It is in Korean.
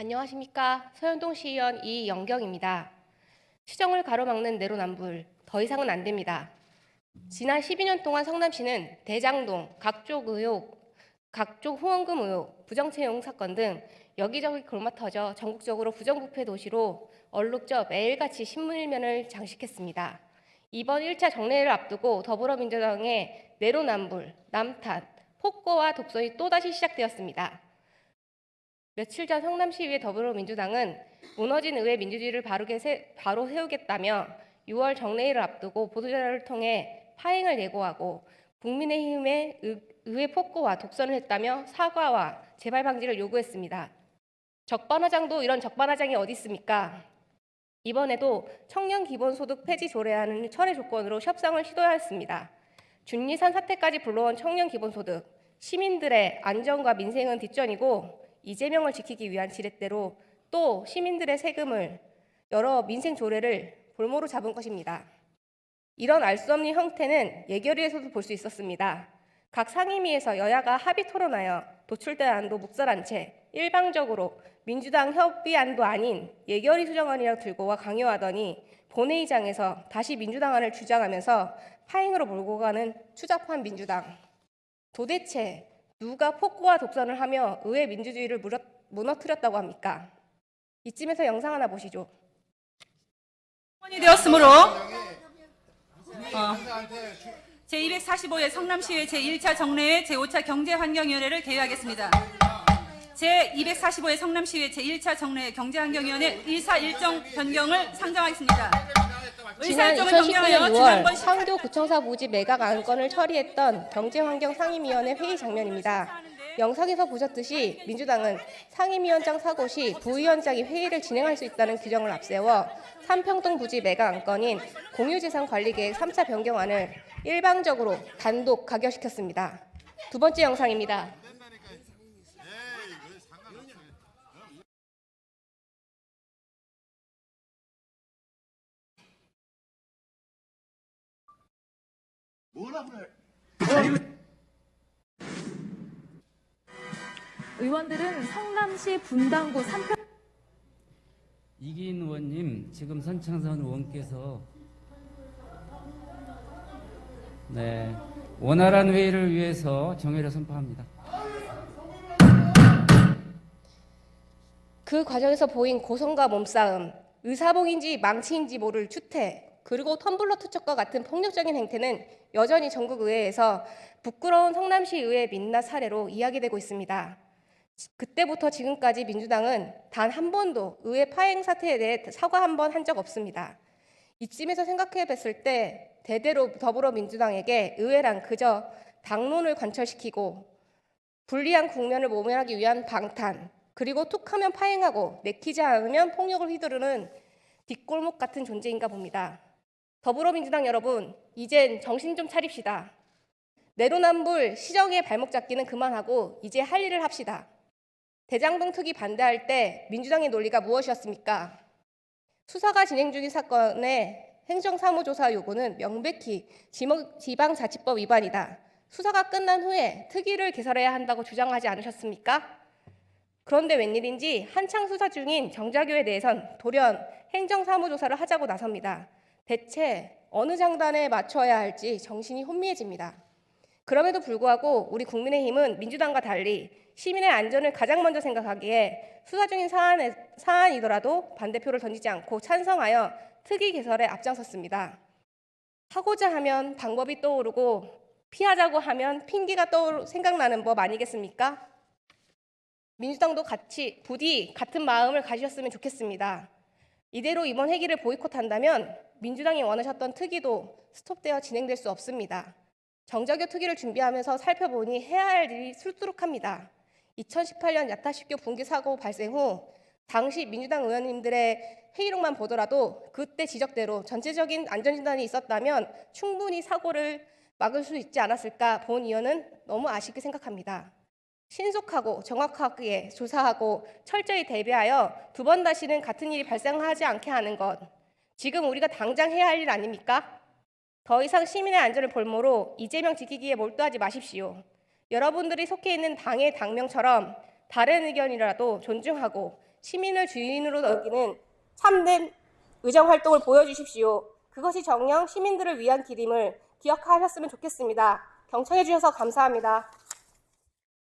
안녕하십니까. 서현동 시의원 이영경입니다. 시정을 가로막는 내로남불 더 이상은 안 됩니다. 지난 12년 동안 성남시는 대장동, 각종 의혹, 각종 후원금 의혹, 부정채용 사건 등 여기저기 골마 터져 전국적으로 부정부패 도시로 얼룩져 매일같이 신문 일면을 장식했습니다. 이번 1차 정례를 앞두고 더불어민주당의 내로남불, 남탓, 폭거와 독선이 또다시 시작되었습니다. 며칠 전 성남시의회 더불어민주당은 무너진 의회 민주주의를 바르게 세, 바로 세우겠다며 6월 정례일을 앞두고 보도자료를 통해 파행을 예고하고 국민의힘의 의- 의회 폭거와 독선을 했다며 사과와 재발 방지를 요구했습니다. 적반하장도 이런 적반하장이 어디 있습니까? 이번에도 청년 기본소득 폐지 조례안을 철회 조건으로 협상을 시도하였습니다. 준리산 사태까지 불러온 청년 기본소득, 시민들의 안전과 민생은 뒷전이고 이재명을 지키기 위한 지렛대로 또 시민들의 세금을 여러 민생 조례를 볼모로 잡은 것입니다. 이런 알 수 없는 형태는 예결위에서도 볼 수 있었습니다. 각 상임위에서 여야가 합의 토론하여 도출된 안도 묵살한 채 일방적으로 민주당 협의안도 아닌 예결위 수정안이라 들고 와 강요하더니 본회의장에서 다시 민주당 안을 주장하면서 파행으로 몰고 가는 추잡한 민주당. 도대체 누가 폭거와 독선을 하며 의회 민주주의를 무너- 무너뜨렸다고 합니까? 이쯤에서 영상 하나 보시죠. 이 되었으므로 어, 제245회 성남시의 제1차 정례회 제5차 경제환경위원회를 개회하겠습니다. 제245회 성남시의 제1차 정례회 경제환경위원회 의사 일정 변경을 상정하겠습니다. 지난 일정을 2019년 변경하여 6월 지난번 상교 구청사 모집 매각 안건을 처리했던 경제환경상임위원회 회의 장면입니다. 영상에서 보셨듯이 민주당은 상임위원장 사고 시 부위원장이 회의를 진행할 수 있다는 규정을 앞세워 삼평동 부지 매각 안건인 공유재산 관리계획 3차 변경안을 일방적으로 단독 가결시켰습니다. 두 번째 영상입니다. 뭐라 그래? 의원들은 성남시 분당구 삼평 이기인 의원님, 지금 선창선 의원께서 네 원활한 회의를 위해서 정회를 선포합니다. 그 과정에서 보인 고성과 몸싸움, 의사봉인지 망치인지 모를 추태, 그리고 텀블러 투척과 같은 폭력적인 행태는 여전히 전국 의회에서 부끄러운 성남시 의회 민낯 사례로 이야기되고 있습니다. 그때부터 지금까지 민주당은 단 한 번도 의회 파행 사태에 대해 사과 한 번 한 적 없습니다. 이쯤에서 생각해 봤을 때 대대로 더불어민주당에게 의회란 그저 당론을 관철시키고 불리한 국면을 모면하기 위한 방탄, 그리고 툭하면 파행하고 내키지 않으면 폭력을 휘두르는 뒷골목 같은 존재인가 봅니다. 더불어민주당 여러분, 이젠 정신 좀 차립시다. 내로남불 시정의 발목 잡기는 그만하고 이제 할 일을 합시다. 대장동 투기 반대할 때 민주당의 논리가 무엇이었습니까? 수사가 진행 중인 사건의 행정사무조사 요구는 명백히 지방자치법 위반이다. 수사가 끝난 후에 특위를 개설해야 한다고 주장하지 않으셨습니까? 그런데 웬일인지 한창 수사 중인 정자교에 대해선 돌연 행정사무조사를 하자고 나섭니다. 대체 어느 장단에 맞춰야 할지 정신이 혼미해집니다. 그럼에도 불구하고 우리 국민의힘은 민주당과 달리 시민의 안전을 가장 먼저 생각하기에 수사 중인 사안에, 사안이더라도 반대표를 던지지 않고 찬성하여 특위 개설에 앞장섰습니다. 하고자 하면 방법이 떠오르고 피하자고 하면 핑계가 떠오르 생각나는 법 아니겠습니까? 민주당도 같이 부디 같은 마음을 가지셨으면 좋겠습니다. 이대로 이번 회기를 보이콧한다면 민주당이 원하셨던 특위도 스톱되어 진행될 수 없습니다. 정자교 특위를 준비하면서 살펴보니 해야 할 일이 술수룩합니다. 2018년 야타십교 붕괴 사고 발생 후 당시 민주당 의원님들의 회의록만 보더라도 그때 지적대로 전체적인 안전진단이 있었다면 충분히 사고를 막을 수 있지 않았을까 본 의원은 너무 아쉽게 생각합니다. 신속하고 정확하게 조사하고 철저히 대비하여 두 번 다시는 같은 일이 발생하지 않게 하는 것. 지금 우리가 당장 해야 할 일 아닙니까? 더 이상 시민의 안전을 볼모로 이재명 지키기에 몰두하지 마십시오. 여러분들이 속해 있는 당의 당명처럼 다른 의견이라도 존중하고 시민을 주인으로 여기는 참된 의정 활동을 보여주십시오. 그것이 정녕 시민들을 위한 길임을 기억하셨으면 좋겠습니다. 경청해 주셔서 감사합니다.